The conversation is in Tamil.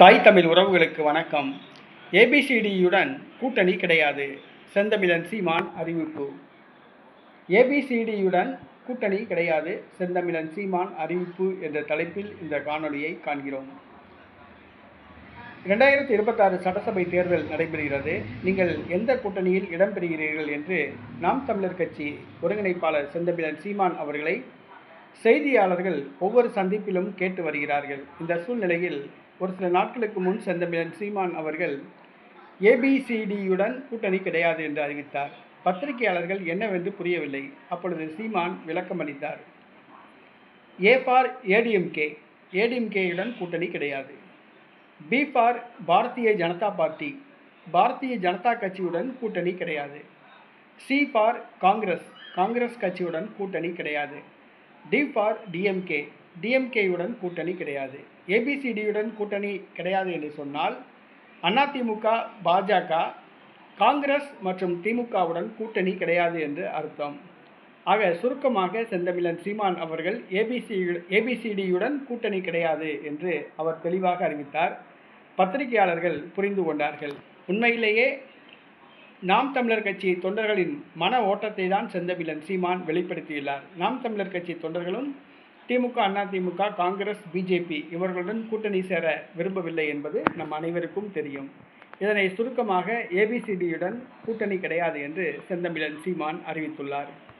தாய் தமிழ் உறவுகளுக்கு வணக்கம். ஏபிசிடியுடன் கூட்டணி கிடையாது. செந்தமிழன் சீமான் அறிவிப்பு. ஏபிசிடியுடன் கூட்டணி கிடையாது. செந்தமிழன் சீமான் அறிவிப்பு என்ற தலைப்பில் இந்த காணொலியை காண்கிறோம். இரண்டாயிரத்தி இருபத்தாறு சட்டசபை தேர்தல் நடைபெறுகிறது. நீங்கள் எந்த கூட்டணியில் இடம்பெறுகிறீர்கள் என்று நாம் தமிழர் கட்சி ஒருங்கிணைப்பாளர் செந்தமிழன் சீமான் அவர்களை செய்தியாளர்கள் ஒவ்வொரு சந்திப்பிலும் கேட்டு வருகிறார்கள். இந்த சூழ்நிலையில் ஒரு சில நாட்களுக்கு முன் செந்தமிழன் சீமான் அவர்கள் ஏபிசிடியுடன் கூட்டணி கிடையாது என்று அறிவித்தார். பத்திரிகையாளர்கள் என்னவென்று புரியவில்லை. அப்பொழுது சீமான் விளக்கம் அளித்தார். ஏ ஃபார் ஏடிஎம்கே ஏடிஎம்கேயுடன் கூட்டணி கிடையாது. B for Bharatiya Janata party. Bharatiya Janata கட்சியுடன் கூட்டணி கிடையாது. C for Congress. காங்கிரஸ் கட்சியுடன் கூட்டணி கிடையாது. டி ஃபார் டிஎம்கே டிஎம்கேயுடன் கூட்டணி கிடையாது. ஏபிசிடியுடன் கூட்டணி கிடையாது என்று சொன்னால் அதிமுக பாஜக காங்கிரஸ் மற்றும் திமுகவுடன் கூட்டணி கிடையாது என்று அர்த்தம். ஆக சுருக்கமாக செந்தமிழன் சீமான் அவர்கள் ஏபிசி ஏபிசிடியுடன் கூட்டணி கிடையாது என்று அவர் தெளிவாக அறிவித்தார். பத்திரிகையாளர்கள் புரிந்து கொண்டார்கள். உண்மையிலேயே நாம் தமிழர் கட்சி தொண்டர்களின் மன ஓட்டத்தை தான் செந்தமிழன் சீமான் வெளிப்படுத்தியுள்ளார். நாம் தமிழர் கட்சி தொண்டர்களும் திமுக அண்ணா திமுக காங்கிரஸ் பிஜேபி இவர்களுடன் கூட்டணி சேர விரும்பவில்லை என்பது நம் அனைவருக்கும் தெரியும். இதனை சுருக்கமாக ஏபிசிடியுடன் கூட்டணி கிடையாது என்று செந்தமிழன் சீமான் அறிவித்துள்ளார்.